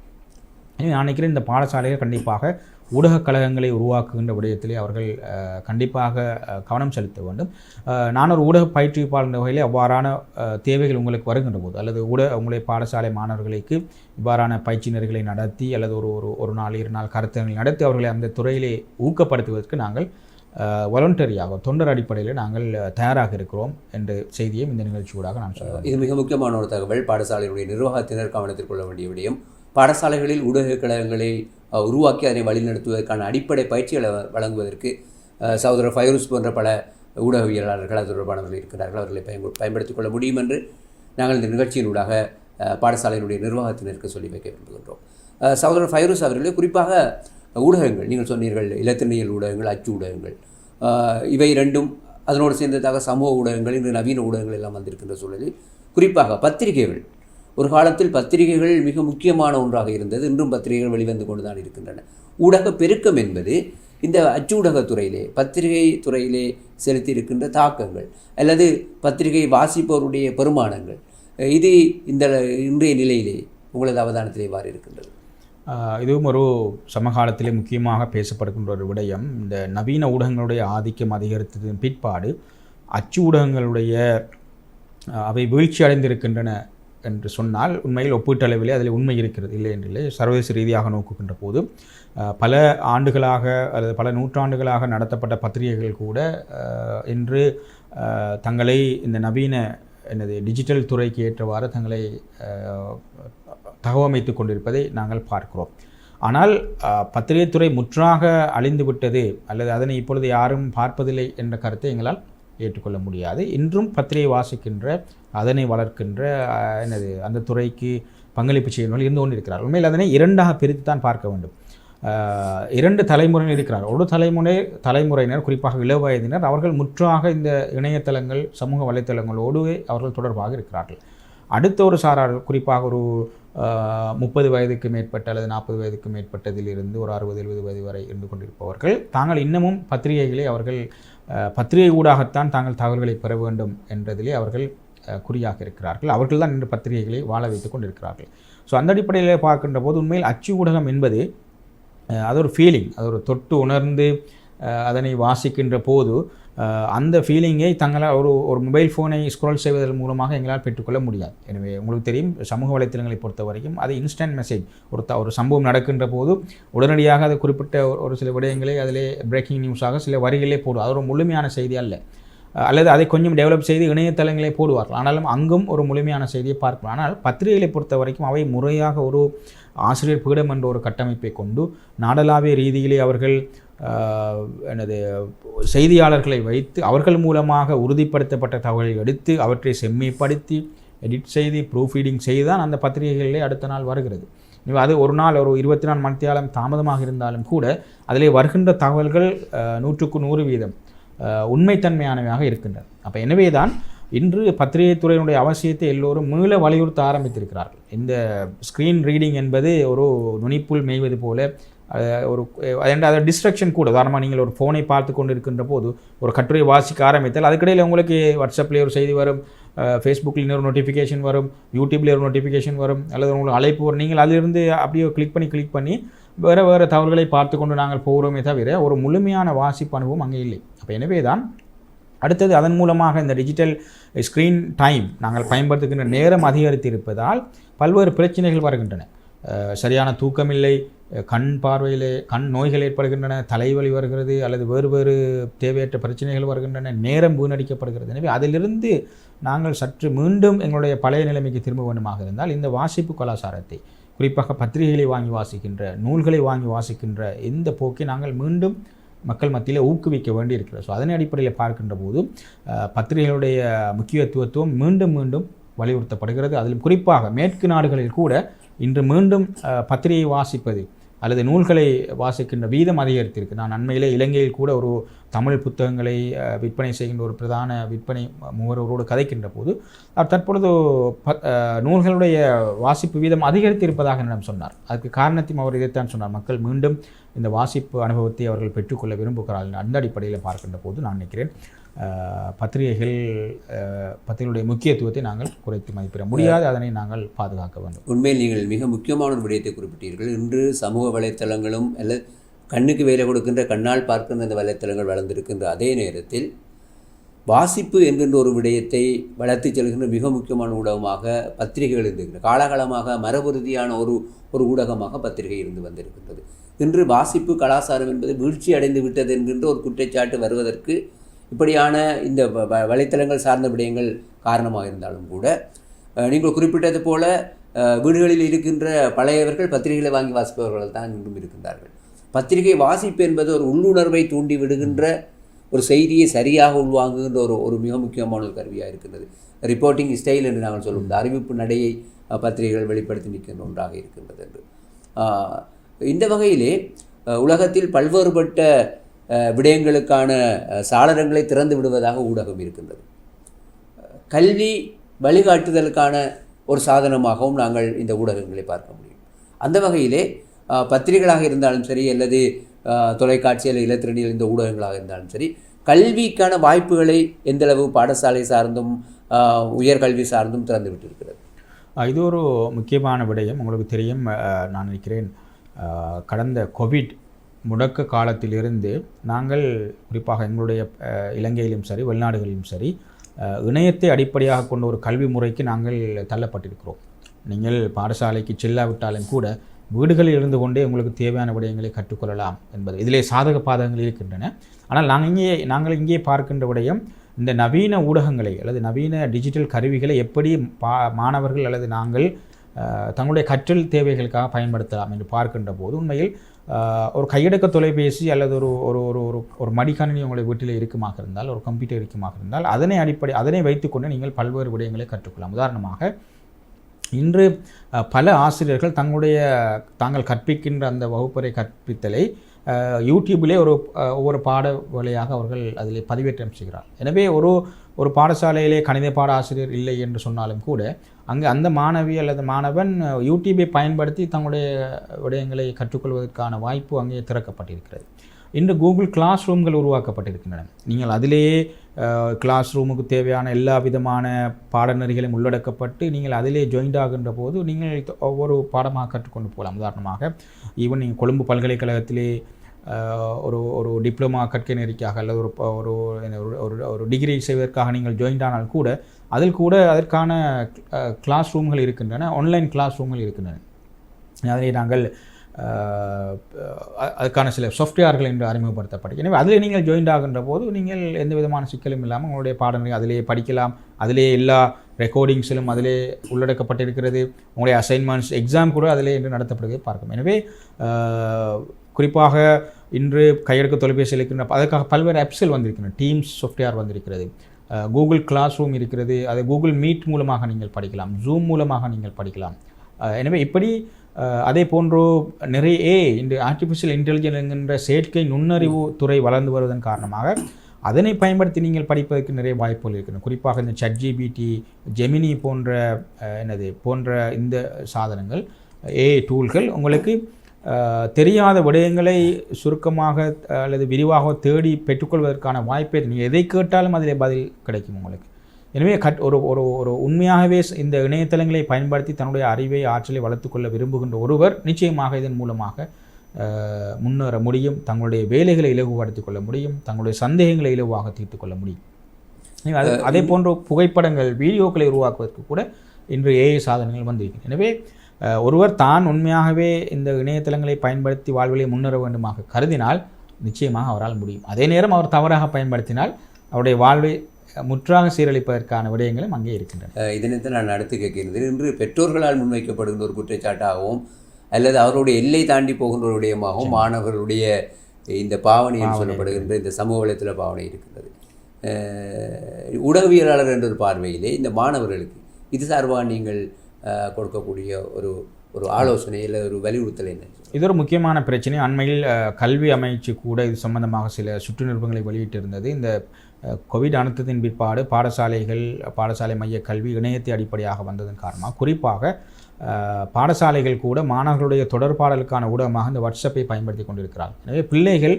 நான் நினைக்கிறேன் இந்த பாடசாலைகள் கண்டிப்பாக ஊடகக் கழகங்களை உருவாக்குகின்ற விடயத்திலே அவர்கள் கண்டிப்பாக கவனம் செலுத்த வேண்டும். நான் ஒரு ஊடக பயிற்றுவிப்பாளர் வகையில் அவ்வாறான தேவைகள் உங்களுக்கு வருகின்ற போது அல்லது ஊடக உங்களுடைய பாடசாலை மாணவர்களுக்கு இவ்வாறான பயிற்சியினர்களை நடத்தி அல்லது ஒரு ஒரு ஒரு நாள் இரு நாள் கருத்தரங்களை நடத்தி அவர்களை அந்த துறையிலே ஊக்கப்படுத்துவதற்கு நாங்கள் வாலண்டரியாக தொண்டர் அடிப்படையில் நாங்கள் தயாராக இருக்கிறோம் என்ற செய்தியும் இந்த நிகழ்ச்சியூடாக நான் சொல்கிறேன் இது மிக முக்கியமான ஒரு தகவல். பாடசாலையினுடைய நிர்வாகத்தினர் கவனத்தில் கொள்ள வேண்டிய விடயம் பாடசாலைகளில் ஊடக கழகங்களை உருவாக்கி அதனை வழிநடத்துவதற்கான அடிப்படை பயிற்சிகளை வ- வழங்குவதற்கு சகோதரர் ஃபைரூஸ் போன்ற பல ஊடகவியலாளர்கள் அது தொடர்பானவர்கள் இருக்கிறார்கள். அவர்களை பயன் பயன்படுத்திக் கொள்ள முடியும் என்று நாங்கள் இந்த நிகழ்ச்சியினூடாக பாடசாலையினுடைய நிர்வாகத்தினருக்கு சொல்லி வைக்க விரும்புகின்றோம். சகோதரர் ஃபைரூஸ் அவர்களே குறிப்பாக ஊடகங்கள் நீங்கள் சொன்னீர்கள் இலத்திரனியல் ஊடகங்கள் அச்சு ஊடகங்கள் இவை ரெண்டும் அதனோடு சேர்ந்ததாக சமூக ஊடகங்கள் இன்று நவீன ஊடகங்கள் எல்லாம் வந்திருக்கின்ற சூழலில் குறிப்பாக பத்திரிகைகள் ஒரு காலத்தில் பத்திரிகைகள் மிக முக்கியமான ஒன்றாக இருந்தது. இன்றும் பத்திரிகைகள் வெளிவந்து கொண்டு தான் இருக்கின்றன. ஊடக பெருக்கம் என்பது இந்த அச்சூடகத்துறையிலே பத்திரிகை துறையிலே செலுத்தி இருக்கின்ற தாக்கங்கள் அல்லது பத்திரிகை வாசிப்பவருடைய பெருமானங்கள். இது இந்த இன்றைய நிலையிலே உங்களது அவதானத்திலே இவ்வாறு இருக்கின்றது. இதுவும் ஒரு சமகாலத்திலே முக்கியமாக பேசப்படுகின்ற ஒரு விடயம். இந்த நவீன ஊடகங்களுடைய ஆதிக்கம் அதிகரித்ததின் பிற்பாடு அச்சு ஊடகங்களுடைய அவை வீழ்ச்சி அடைந்திருக்கின்றன என்று சொன்னால் உண்மையில் ஒப்பீட்டளவிலே அதில் உண்மை இருக்கிறது இல்லை என்றில்லை சர்வதேச ரீதியாக நோக்குகின்ற போது பல ஆண்டுகளாக அல்லது பல நூற்றாண்டுகளாக நடத்தப்பட்ட பத்திரிகைகள் கூட இன்று தங்களை இந்த நவீன என்னது டிஜிட்டல் துறைக்கு ஏற்றவாறு தங்களை தகவமைத்து கொண்டிருப்பதை நாங்கள் பார்க்கிறோம். ஆனால் பத்திரிகை பத்திரிகைத்துறை முற்றாக அழிந்துவிட்டது அல்லது அதனை இப்பொழுது யாரும் பார்ப்பதில்லை என்ற கருத்தை எங்களால் ஏற்றுக்கொள்ள முடியாது. இன்றும் பத்திரிகை வாசிக்கின்ற அதனை வளர்க்கின்ற என்னது அந்த துறைக்கு பங்களிப்பு செய்யணும் இருந்து கொண்டு இருக்கிறார் உண்மையில் அதனை இரண்டாக பிரித்து தான் பார்க்க வேண்டும். இரண்டு தலைமுறையினர் இருக்கிறார் ஒரு தலைமுறை தலைமுறையினர் குறிப்பாக இள வயதினர் அவர்கள் முற்றாக இந்த இணையதளங்கள் சமூக வலைத்தளங்களோடு அவர்கள் தொடர்பாக இருக்கிறார்கள். அடுத்த ஒரு சாரார் குறிப்பாக ஒரு முப்பது வயதுக்கு மேற்பட்ட அல்லது நாற்பது வயதுக்கு மேற்பட்டதிலிருந்து ஒரு அறுபது எழுபது வயது வரை இருந்து கொண்டிருப்பவர்கள் தாங்கள் இன்னமும் பத்திரிகைகளை அவர்கள் பத்திரிகை ஊடாகத்தான் தாங்கள் தகவல்களை பெற வேண்டும் என்றதிலே அவர்கள் குறியாக இருக்கிறார்கள். அவர்கள் தான் இன்று பத்திரிகைகளை வாழ வைத்துக் கொண்டிருக்கிறார்கள். ஸோ அந்த அடிப்படையில் பார்க்கின்ற போது உண்மையில் அச்சு ஊடகம் என்பது அது ஒரு ஃபீலிங் அது ஒரு தொட்டு உணர்ந்து அதனை வாசிக்கின்ற போது அந்த ஃபீலிங்கை தங்களால் ஒரு ஒரு மொபைல் ஃபோனை ஸ்க்ரோல் செய்வதன் மூலமாக எங்களால் பெற்றுக்கொள்ள முடியாது. எனவே உங்களுக்கு தெரியும் சமூக வலைத்தளங்களை பொறுத்த வரைக்கும் அது இன்ஸ்டன்ட் மெசேஜ் ஒரு த ஒரு சம்பவம் நடக்கின்ற போது உடனடியாக அது குறிப்பிட்ட ஒரு- சில விடயங்களை அதிலே பிரேக்கிங் நியூஸாக சில வரிகளே போடும். அது ஒரு முழுமையான செய்தி அல்ல. அல்லது அதை கொஞ்சம் டெவலப் செய்து இணையதளங்களை போடுவார்கள். ஆனாலும் அங்கும் ஒரு முழுமையான செய்தியை பார்க்கலாம். ஆனால் பத்திரிகைகளை பொறுத்த வரைக்கும் அவை முறையாக ஒரு ஆசிரியர் பீடம் என்ற ஒரு கட்டமைப்பை கொண்டு நாடளாவிய ரீதியிலே அவர்கள் எனது செய்தியாளர்களை வைத்து அவர்கள் மூலமாக உறுதிப்படுத்தப்பட்ட தகவலை எடுத்து அவற்றை செம்மைப்படுத்தி எடிட் செய்து ப்ரூஃப் ரீடிங் செய்து தான் அந்த பத்திரிகைகளிலே அடுத்த நாள் வருகிறது. அது ஒரு நாள் ஒரு இருபத்தி நாலு மணித்தியாலம் தாமதமாக இருந்தாலும் கூட அதிலே வருகின்ற தகவல்கள் நூற்றுக்கு நூறு வீதம். உண்மைத்தன்மையானவையாக இருக்கின்றன. அப்போ எனவே தான் இன்று பத்திரிகை துறையினுடைய அவசியத்தை எல்லோரும் மீள வலியுறுத்த ஆரம்பித்திருக்கிறார்கள். இந்த ஸ்க்ரீன் ரீடிங் என்பது ஒரு நுனிப்புல் மேய்வது போல ஒரு அதென்ன டிஸ்ட்ரக்ஷன் கூட. உதாரணமாக நீங்கள் ஒரு ஃபோனை பார்த்து கொண்டு இருக்கின்ற போது ஒரு கட்டுரை வாசிக்க ஆரம்பித்தால் அதுக்கிடையில் உங்களுக்கு வாட்ஸ்அப்பில் ஒரு செய்தி வரும். ஃபேஸ்புக்கில் இன்னொரு நோட்டிஃபிகேஷன் வரும் யூடியூப்லேயே ஒரு நோட்டிஃபிகேஷன் வரும் அல்லது உங்களுக்கு அழைப்பு வரும். நீங்கள் அதிலிருந்து அப்படியே கிளிக் பண்ணி கிளிக் பண்ணி வேறு வேறு தகவல்களை பார்த்து கொண்டு நாங்கள் போகிறோமே தவிர ஒரு முழுமையான வாசிப்பு அனுபவம் அங்கே இல்லை. அப்போ எனவே தான் அடுத்தது அதன் மூலமாக இந்த டிஜிட்டல் ஸ்க்ரீன் டைம் நாங்கள் பயன்படுத்துகின்ற நேரம் அதிகரித்திருப்பதால் பல்வேறு பிரச்சனைகள் வருகின்றன. சரியான தூக்கமில்லை கண் பார்வையிலே கண் நோய்கள் ஏற்படுகின்றன தலைவலி வருகிறது அல்லது வேறு வேறு தேவையற்ற பிரச்சனைகள் வருகின்றன நேரம் வீணடிக்கப்படுகிறது. எனவே அதிலிருந்து நாங்கள் சற்று மீண்டும் எங்களுடைய பழைய நிலைமைக்கு திரும்ப வேண்டுமாக இருந்தால் இந்த வாசிப்பு கலாச்சாரத்தை குறிப்பாக பத்திரிகைகளை வாங்கி வாசிக்கின்ற நூல்களை வாங்கி வாசிக்கின்ற இந்த போக்கை நாங்கள் மீண்டும் மக்கள் மத்தியில் ஊக்குவிக்க வேண்டியிருக்கிறது. ஸோ அதன் அடிப்படையில் பார்க்கின்ற போது பத்திரிகைகளுடைய முக்கியத்துவத்துவம் மீண்டும் மீண்டும் வலியுறுத்தப்படுகிறது. அதிலும் குறிப்பாக மேற்கு நாடுகளில் கூட இன்று மீண்டும் பத்திரிகை வாசிப்பது அல்லது நூல்களை வாசிக்கின்ற வீதம் அதிகரித்திருக்கு. நான் அண்மையிலே இலங்கையில் கூட ஒரு தமிழ் புத்தகங்களை விற்பனை செய்கின்ற ஒரு பிரதான விற்பனை மூவரோடு கதைக்கின்ற போது அவர் தற்பொழுது ப- நூல்களுடைய வாசிப்பு வீதம் அதிகரித்திருப்பதாக என்னிடம் சொன்னார். அதுக்கு காரணத்தையும் அவர் இதைத்தான் சொன்னார். மக்கள் மீண்டும் இந்த வாசிப்பு அனுபவத்தை அவர்கள் பெற்றுக்கொள்ள விரும்புகிறார்கள் அந்த அடிப்படையில் பார்க்கின்ற போது நான் நினைக்கிறேன் பத்திரிகைகள் அஹ், பத்திரிகைகளுடைய முக்கியத்துவத்தை நாங்கள் குறைத்து மதிப்பிட முடியாது. அதனை நாங்கள் பாதுகாக்க வேண்டும். உண்மையில் நீங்கள் மிக முக்கியமான ஒரு விடயத்தை குறிப்பிட்டீர்கள். இன்று சமூக வலைத்தளங்களும் அல்லது கண்ணுக்கு வேலை கொடுக்கின்ற கண்ணால் பார்க்கின்ற இந்த வலைத்தளங்கள் வளர்ந்திருக்கின்ற அதே நேரத்தில் வாசிப்பு என்கின்ற ஒரு விடயத்தை வளர்த்து செல்கின்ற மிக முக்கியமான ஊடகமாக பத்திரிகைகள் இருந்திருக்கின்றன. காலகாலமாக மரபுறுதியான ஒரு ஒரு ஊடகமாக பத்திரிகை இருந்து வந்திருக்கின்றது. இன்று வாசிப்பு கலாச்சாரம் என்பது வீழ்ச்சி அடைந்து விட்டது என்கின்ற ஒரு குற்றச்சாட்டு வருவதற்கு இப்படியான இந்த வ- வ- வலைத்தளங்கள் சார்ந்த விடயங்கள் காரணமாக இருந்தாலும் கூட நீங்கள் குறிப்பிட்டது போல வீடுகளில் இருக்கின்ற பழையவர்கள் பத்திரிகைகளை வாங்கி வாசிப்பவர்கள் தான் இன்றும் இருக்கின்றார்கள். பத்திரிகை வாசிப்பு என்பது ஒரு உள்ளுணர்வை தூண்டி விடுகின்ற ஒரு செய்தியை சரியாக உள்வாங்குகின்ற ஒரு ஒரு மிக முக்கியமான ஒரு கருவியாக இருக்கின்றது. ரிப்போர்ட்டிங் ஸ்டைல் என்று நாங்கள் சொல்லும் இந்த அறிவிப்பு நடையை பத்திரிகைகள் வெளிப்படுத்தி நிற்கின்ற ஒன்றாக இருக்கின்றது என்று. இந்த வகையிலே உலகத்தில் பல்வேறுபட்ட விடயங்களுக்கான சாளரங்களை திறந்து விடுவதாக ஊடகம் இருக்கின்றது. கல்வி வழிகாட்டுதலுக்கான ஒரு சாதனமாகவும் நாங்கள் இந்த ஊடகங்களை பார்க்க முடியும். அந்த வகையிலே பத்திரிகைகளாக இருந்தாலும் சரி அல்லது தொலைக்காட்சி அல்லது இலத்திரணியில் இந்த ஊடகங்களாக இருந்தாலும் சரி கல்விக்கான வாய்ப்புகளை எந்தளவு பாடசாலை சார்ந்தும் உயர்கல்வி சார்ந்தும் திறந்து விட்டிருக்கிறது. இது ஒரு முக்கியமான விடயம். உங்களுக்கு தெரியும் நான் நினைக்கிறேன் கடந்த கோவிட் முடக்க காலத்திலிருந்து நாங்கள் குறிப்பாக எங்களுடைய இலங்கையிலும் சரி வெளிநாடுகளிலும் சரி இணையத்தை அடிப்படையாக கொண்ட ஒரு கல்வி முறைக்கு நாங்கள் தள்ளப்பட்டிருக்கிறோம். நீங்கள் பாடசாலைக்கு செல்லாவிட்டாலும் கூட வீடுகளில் இருந்து கொண்டே உங்களுக்கு தேவையான விடயங்களை கற்றுக்கொள்ளலாம் என்பது. இதிலே சாதக பாதகங்கள் இருக்கின்றன. ஆனால் நாங்கள் இங்கே நாங்கள் இங்கே பார்க்கின்ற விடயம் இந்த நவீன ஊடகங்களை அல்லது நவீன டிஜிட்டல் கருவிகளை எப்படி பா மாணவர்கள் அல்லது நாங்கள் தங்களுடைய கற்றல் தேவைகளுக்காக பயன்படுத்தலாம் என்று பார்க்கின்ற போது உண்மையில் ஒரு கையடக்க தொலைபேசி அல்லது ஒரு ஒரு ஒரு ஒரு ஒரு மடிக்கணினி உங்களுடைய வீட்டில் இருக்குமாக இருந்தால் ஒரு கம்ப்யூட்டர் இருக்குமாக இருந்தால் அதனை அடிப்படை அதனை வைத்துக்கொண்டு நீங்கள் பல்வேறு விடயங்களை கற்றுக்கொள்ளலாம். உதாரணமாக இன்று பல ஆசிரியர்கள் தங்களுடைய தாங்கள் கற்பிக்கின்ற அந்த வகுப்பறை கற்பித்தலை யூடியூபிலே ஒரு ஒவ்வொரு பாட வழியாக அவர்கள் அதில் பதிவேற்றம் செய்கிறார் எனவே ஒரு ஒரு பாடசாலையிலே கணித பாட ஆசிரியர் இல்லை என்று சொன்னாலும் கூட அங்கே அந்த மாணவி அல்லது மாணவன் யூடியூபை பயன்படுத்தி தங்களுடைய விடயங்களை கற்றுக்கொள்வதற்கான வாய்ப்பு அங்கே திறக்கப்பட்டிருக்கிறது. இன்று கூகுள் கிளாஸ் ரூம்கள் உருவாக்கப்பட்டிருக்கின்றன. நீங்கள் அதிலேயே கிளாஸ் ரூமுக்கு தேவையான எல்லா விதமான பாடநெறிகளும் உள்ளடக்கப்பட்டு நீங்கள் அதிலே ஜாயின்ட் ஆகின்ற போது நீங்கள் ஒவ்வொரு பாடமாக கற்றுக்கொண்டு போகலாம். உதாரணமாக ஈவன் நீங்கள் கொழும்பு பல்கலைக்கழகத்திலே ஒரு ஒரு டிப்ளமா கற்க நெறிக்காக அல்லது ஒரு ஒரு ஒரு- ஒரு ஒரு டிகிரி செய்வதற்காக நீங்கள் ஜாயின்ட் ஆனால் கூட அதில் கூட அதற்கான கிளாஸ் ரூம்கள் இருக்கின்றன ஆன்லைன் கிளாஸ் ரூம்கள் இருக்கின்றன. அதனை நாங்கள் அதுக்கான சில சாஃப்ட்வேர்கள் என்று அறிமுகப்படுத்தப்படும் எனவே அதில் நீங்கள் ஜாயின்ட் ஆகின்ற போது நீங்கள் எந்த விதமான சிக்கலும் இல்லாமல் உங்களுடைய பாடநெறி அதிலே படிக்கலாம். அதிலே எல்லா ரெக்கார்டிங்ஸிலும் அதிலே உள்ளடக்கப்பட்டிருக்கிறது. உங்களுடைய அசைன்மெண்ட்ஸ் எக்ஸாம் கூட அதிலே இன்று நடத்தப்படுவதை பார்க்கும் எனவே குறிப்பாக இன்று கையெழுக்க தொலைபேசியில் இருக்கின்ற அதற்காக பல்வேறு ஆப்ஸ்கள் வந்திருக்கின்றன. டீம்ஸ் சாஃப்ட்வேர் வந்திருக்கிறது. கூகுள் கிளாஸ் ரூம் இருக்கிறது அதை கூகுள் மீட் மூலமாக நீங்கள் படிக்கலாம் ஜூம் மூலமாக நீங்கள் படிக்கலாம். எனவே இப்படி அதே போன்றோ நிறைய ஏ இந்த ஆர்டிஃபிஷியல் இன்டெலிஜென்ஸ் என்கின்ற செயற்கை நுண்ணறிவு துறை வளர்ந்து வருவதன் காரணமாக அதனை பயன்படுத்தி நீங்கள் படிப்பதற்கு நிறைய வாய்ப்புகள் இருக்கணும் குறிப்பாக இந்த சட்ஜிபிடி ஜெமினி போன்ற என்னது போன்ற இந்த சாதனங்கள் ஏ டூல்கள் உங்களுக்கு தெரியாத விடயங்களை சுருக்கமாக அல்லது விரிவாக தேடி பெற்றுக்கொள்வதற்கான வாய்ப்பை நீங்கள் எதை கேட்டாலும் அதில் பதில் கிடைக்கும் உங்களுக்கு. எனவே கட் ஒரு ஒரு ஒரு உண்மையாகவே இந்த இணையதளங்களை பயன்படுத்தி தன்னுடைய அறிவை ஆற்றலை வளர்த்துக்கொள்ள விரும்புகின்ற ஒருவர் நிச்சயமாக இதன் மூலமாக முன்னேற முடியும் தங்களுடைய வேலைகளை இலகுபடுத்திக் கொள்ள முடியும் தங்களுடைய சந்தேகங்களை இலகுவாக தீர்த்து கொள்ள முடியும். அது அதே போன்ற புகைப்படங்கள் வீடியோக்களை உருவாக்குவதற்கு கூட இன்று ஏஐ சாதனங்கள் வந்திருக்கின்றன. எனவே ஒருவர் தான் உண்மையாகவே இந்த இணையதளங்களை பயன்படுத்தி வாழ்விலை முன்னேற வேண்டுமாக கருதினால் நிச்சயமாக அவரால் முடியும். அதே நேரம் அவர் தவறாக பயன்படுத்தினால் அவருடைய வாழ்வை முற்றாக சீரழிப்பதற்கான விடயங்களும் அங்கே இருக்கின்றன. இதனைத்தான் நான் அடுத்து கேட்கிறது இன்று பெற்றோர்களால் முன்வைக்கப்படுகின்ற ஒரு குற்றச்சாட்டாகவும் அல்லது அவருடைய எல்லை தாண்டி போகின்ற ஒரு விடயமாகவும் மாணவர்களுடைய இந்த பாவனை சொல்லப்படுகின்ற இந்த சமூக வலைத்தள பாவனை இருக்கிறது அஹ் ஊடகவியலாளர் என்ற ஒரு பார்வையிலே இந்த மாணவர்களுக்கு இது சார்பாக நீங்கள் கொடுக்கக்கூடிய ஒரு ஒரு ஆலோசனை இல்லை ஒரு வலியுறுத்தல் என்ன? இது ஒரு முக்கியமான பிரச்சனை. அண்மையில் கல்வி அமைச்சு கூட இது சம்பந்தமாக சில சுற்று நிருபங்களை வெளியிட்டிருந்தது. இந்த கோவிட் அனர்த்தத்தின் பிற்பாடு பாடசாலைகள் பாடசாலை மைய கல்வி இணையத்தை அடிப்படையாக வந்ததன் காரணமாக குறிப்பாக பாடசாலைகள் கூட மாணவர்களுடைய தொடர்பாடலுக்கான ஊடகமாக இந்த வாட்ஸ்அப்பை பயன்படுத்தி கொண்டிருக்கிறார்கள் எனவே பிள்ளைகள்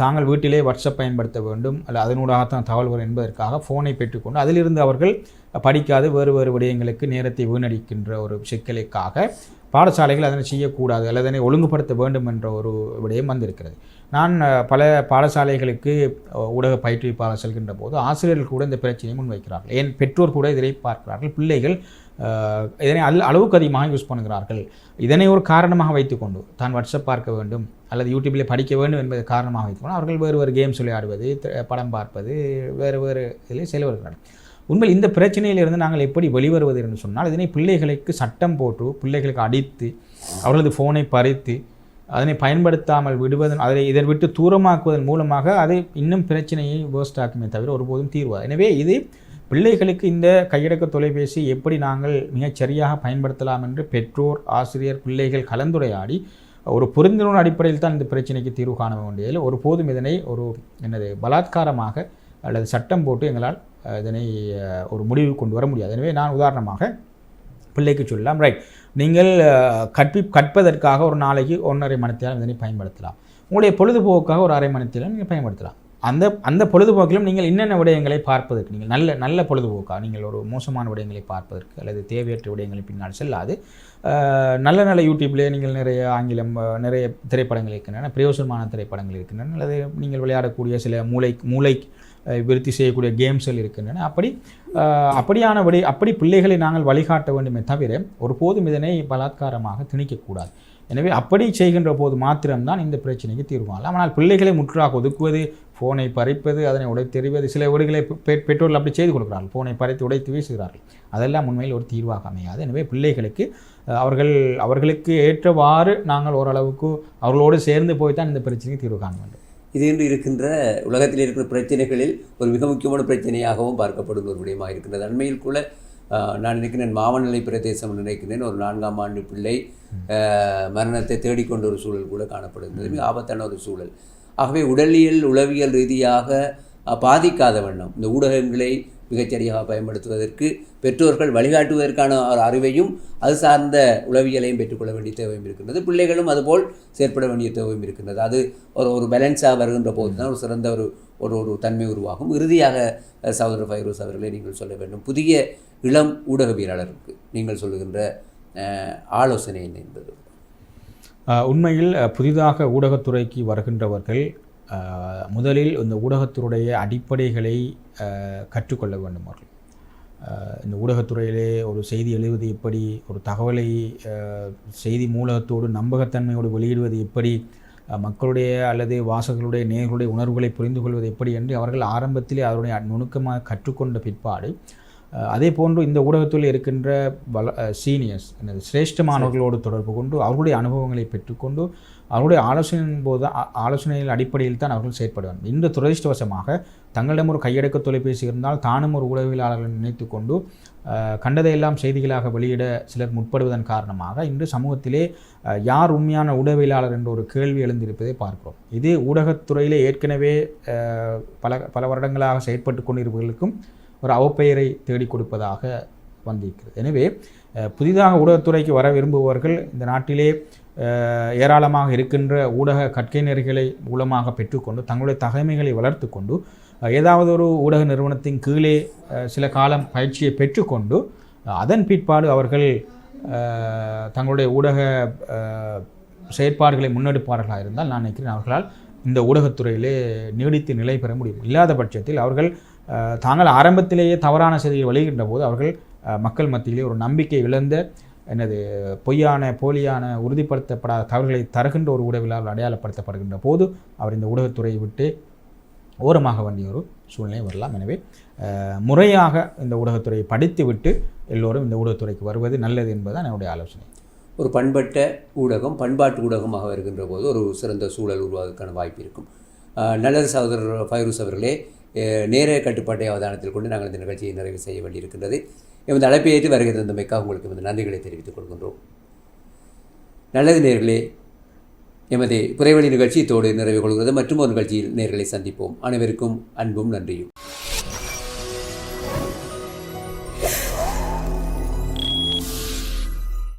தாங்கள் வீட்டிலே வாட்ஸ்அப் பயன்படுத்த வேண்டும். அல்ல அதனூடாகத்தான் தகவல் வரும் என்பதற்காக ஃபோனை பெற்றுக்கொண்டு அதிலிருந்து அவர்கள் படிக்காது வேறு வேறு விடயங்களுக்கு நேரத்தை வீணடிக்கின்ற ஒரு சிக்கலுக்காக பாடசாலைகள் அதனை செய்யக்கூடாது அல்லது அதனை ஒழுங்குபடுத்த வேண்டும் என்ற ஒரு விடயம் வந்திருக்கிறது. நான் பல பாடசாலைகளுக்கு ஊடக பயிற்றுவிப்பாளர் செல்கின்ற போது ஆசிரியர்கள் கூட இந்த பிரச்சனையை முன்வைக்கிறார்கள். ஏன்? பெற்றோர் கூட இதனை பார்க்கிறார்கள். பிள்ளைகள் இதனை அல் அளவுக்கு அதிகமாக யூஸ் பண்ணுகிறார்கள். இதனை ஒரு காரணமாக வைத்துக்கொண்டு தான் வாட்ஸ்அப் பார்க்க வேண்டும் அல்லது யூடியூப்பில் படிக்க வேண்டும் என்பதை காரணமாக வைத்துக்கொண்டு அவர்கள் வேறு வேறு கேம்ஸ் விளையாடுவது படம் பார்ப்பது வேறு வேறு இதில் செலவழிக்கிறார்கள் உண்மையில் இந்த பிரச்சனையிலிருந்து நாங்கள் எப்படி வெளிவருவது என்று சொன்னால் இதனை பிள்ளைகளுக்கு சட்டம் போட்டு பிள்ளைகளுக்கு அடித்து அவர்களது ஃபோனை பறித்து அதனை பயன்படுத்தாமல் விடுவதன் அதை இதை விட்டு தூரமாக்குவதன் மூலமாக அது இன்னும் பிரச்சனையை வேர்ஸ்ட் ஆக்குமே தவிர ஒருபோதும் தீர்வாது. எனவே இது பிள்ளைகளுக்கு இந்த கையடக்க தொலைபேசி எப்படி நாங்கள் மிகச் சரியாக பயன்படுத்தலாம் என்று பெற்றோர் ஆசிரியர் பிள்ளைகள் கலந்துரையாடி ஒரு புரிந்துணர்வு அடிப்படையில் தான் இந்த பிரச்சனைக்கு தீர்வு காண வேண்டியதில் ஒருபோதும் இதனை ஒரு என்னது பலாத்காரமாக அல்லது சட்டம் போட்டு எங்களால் இதனை ஒரு முடிவு கொண்டு வர முடியாது. எனவே நான் உதாரணமாக பிள்ளைக்கு சொல்லலாம். ரைட் நீங்கள் கற்பி கற்பதற்காக ஒரு நாளைக்கு ஒன்றரை மணித்தியாலம் இதனை பயன்படுத்தலாம். உங்களுடைய பொழுதுபோக்காக ஒரு அரை மணித்தியாலம் நீங்கள் பயன்படுத்தலாம். அந்த அந்த பொழுதுபோக்கிலும் நீங்கள் என்னென்ன விடயங்களை பார்ப்பதற்கு நீங்கள் நல்ல நல்ல பொழுதுபோக்காக நீங்கள் ஒரு மோசமான விடயங்களை பார்ப்பதற்கு அல்லது தேவையற்ற விடயங்களை பின்னால் செல்லாது. நல்ல நல்ல யூடியூப்லேயே நீங்கள் நிறைய ஆங்கிலம் நிறைய திரைப்படங்கள் இருக்கின்றன பிரயோசனமான திரைப்படங்கள் இருக்கின்றன அல்லது நீங்கள் விளையாடக்கூடிய சில மூளை மூளை விருத்தி செய்யக்கூடிய கேம்ஸ்கள் இருக்கின்றன. அப்படி அப்படியான வழி அப்படி பிள்ளைகளை நாங்கள் வழிகாட்ட வேண்டுமே தவிர ஒருபோதும் இதனை பலாத்காரமாக திணிக்கக்கூடாது. எனவே அப்படி செய்கின்ற போது மாத்திரம்தான் இந்த பிரச்சனைக்கு தீர்வு காணலாம் ஆனால் பிள்ளைகளை முற்றாக ஒதுக்குவது ஃபோனை பறிப்பது அதனை உடைத்தெறிவது சில வீடுகளை பெ- பெற்றோர்கள் அப்படி செய்து கொடுக்கிறார்கள். ஃபோனை பறித்து உடைத்து வீசுகிறார்கள். அதெல்லாம் உண்மையில் ஒரு தீர்வாக அமையாது. எனவே பிள்ளைகளுக்கு அவர்கள் அவர்களுக்கு ஏற்றவாறு நாங்கள் ஓரளவுக்கு அவர்களோடு சேர்ந்து போய் தான் இந்த பிரச்சனைக்கு தீர்வு காண வேண்டும். இது இன்று இருக்கின்ற உலகத்தில் இருக்கிற பிரச்சனைகளில் ஒரு மிக முக்கியமான பிரச்சனையாகவும் பார்க்கப்படும் ஒரு விடயமாக இருக்கின்றது. அண்மையில் கூட நான் நினைக்கிறேன் மாவநிலை பிரதேசம் நினைக்கிறேன். ஒரு நான்காம் ஆண்டு பிள்ளை மரணத்தை தேடிக்கொண்ட ஒரு சூழல் கூட காணப்படுகிறது மிக ஆபத்தான ஒரு சூழல். ஆகவே உடலியல் உளவியல் ரீதியாக பாதிக்காத வண்ணம். இந்த ஊடகங்களை மிகச்சரியாக பயன்படுத்துவதற்கு பெற்றோர்கள் வழிகாட்டுவதற்கான ஒரு அறிவையும் அது சார்ந்த உளவியலையும் பெற்றுக்கொள்ள வேண்டிய தேவையும் இருக்கின்றது. பிள்ளைகளும் அதுபோல் செயற்பட வேண்டிய தேவையும் இருக்கின்றது. அது ஒரு ஒரு பேலன்ஸாக வருகின்ற போது தான் ஒரு சிறந்த ஒரு ஒரு ஒரு தன்மை உருவாகும். இறுதியாக சகோதரர் ஃபைரோஸ் அவர்களை நீங்கள் சொல்ல வேண்டும். புதிய இளம் ஊடகவியலாளருக்கு நீங்கள் சொல்லுகின்ற ஆலோசனை என்ன என்பது? உண்மையில் புதிதாக ஊடகத்துறைக்கு வருகின்றவர்கள் முதலில் இந்த ஊடகத்துடைய அடிப்படைகளை கற்றுக்கொள்ள வேண்டும் அவர்கள். இந்த ஊடகத்துறையிலே ஒரு செய்தி எழுதுவது எப்படி ஒரு தகவலை செய்தி மூலகத்தோடு நம்பகத்தன்மையோடு வெளியிடுவது எப்படி மக்களுடைய அல்லது வாசகர்களுடைய நேர்களுடைய உணர்வுகளை புரிந்து கொள்வது எப்படி என்று அவர்கள் ஆரம்பத்திலே அதனுடைய நுணுக்கமாக கற்றுக்கொண்ட பிற்பாடு அதே போன்று இந்த ஊடகத்தில் இருக்கின்ற வள சீனியர்ஸ் சிரேஷ்டமானவர்களோடு தொடர்பு கொண்டு அவர்களுடைய அனுபவங்களை பெற்றுக்கொண்டு அவருடைய ஆலோசனையின் போது ஆ- ஆலோசனையின் அடிப்படையில் தான் அவர்கள் செயற்பட வேண்டும். இன்று துரதிர்ஷ்டவசமாக தங்களிடம் ஒரு கையடக்க தொலைபேசி இருந்தால் தானும் ஒரு உளவியலாளர்களை நினைத்து கொண்டு கண்டதையெல்லாம் செய்திகளாக வெளியிட சிலர் முற்படுவதன் காரணமாக இன்று சமூகத்திலே யார் உண்மையான ஊடகவியலாளர் என்ற ஒரு கேள்வி எழுந்திருப்பதை பார்க்கிறோம். இது ஊடகத்துறையிலே ஏற்கனவே பல பல வருடங்களாக செயற்பட்டு கொண்டிருப்பவர்களுக்கும் ஒரு அவப்பெயரை தேடிக் கொடுப்பதாக வந்திருக்கிறது. எனவே புதிதாக ஊடகத்துறைக்கு வர விரும்புபவர்கள் இந்த நாட்டிலே ஏராளமாக இருக்கின்ற ஊடக கற்கை நெறிகளை மூலமாக பெற்றுக்கொண்டு தங்களுடைய தகைமைகளை வளர்த்து கொண்டு ஏதாவது ஒரு ஊடக நிறுவனத்தின் கீழே சில காலம் பயிற்சியை பெற்றுக்கொண்டு அதன் பிற்பாடு அவர்கள் தங்களுடைய ஊடக செயற்பாடுகளை முன்னெடுப்பார்களாக இருந்தால் நான் நினைக்கிறேன் அவர்களால் இந்த ஊடகத்துறையிலே நீடித்து நிலை பெற முடியும். இல்லாத பட்சத்தில் அவர்கள் தாங்கள் ஆரம்பத்திலேயே தவறான செய்திகள் வெளியிடுகின்ற போது அவர்கள் மக்கள் மத்தியிலே ஒரு நம்பிக்கை இழந்த எனது பொய்யான போலியான உறுதிப்படுத்தப்படாத தவறுகளை தருகின்ற ஒரு ஊடகவியலாளர் அடையாளப்படுத்தப்படுகின்ற போது அவர் இந்த ஊடகத்துறையை விட்டு ஓரமாக வேண்டிய ஒரு சூழ்நிலை வரலாம். எனவே முறையாக இந்த ஊடகத்துறையை படித்துவிட்டு எல்லோரும் இந்த ஊடகத்துறைக்கு வருவது நல்லது என்பதுதான் என்னுடைய ஆலோசனை. ஒரு பண்பட்ட ஊடகம் பண்பாட்டு ஊடகமாக வருகின்ற போது ஒரு சிறந்த சூழல் உருவாவதற்கான வாய்ப்பு இருக்கும். நல்லது சகோதரர் ஃபைரூஸ் அவர்களே நேர கட்டுப்பாட்டை அவதானத்தில் கொண்டு நாங்கள் இந்த நிகழ்ச்சியை நிறைவு செய்ய வேண்டியிருக்கின்றது. எமது அழைப்பை ஏற்று வருகை தந்தமைக்காக உங்களுக்கு எமது நன்றிகளை தெரிவித்துக் கொள்கின்றோம். நல்லது நேர்களே எமது புறைவழி நிகழ்ச்சி தோடு நிறைவு கொள்கிறது. மற்றும் ஒரு நிகழ்ச்சியில் நேர்களை சந்திப்போம். அனைவருக்கும் அன்பும் நன்றியும்.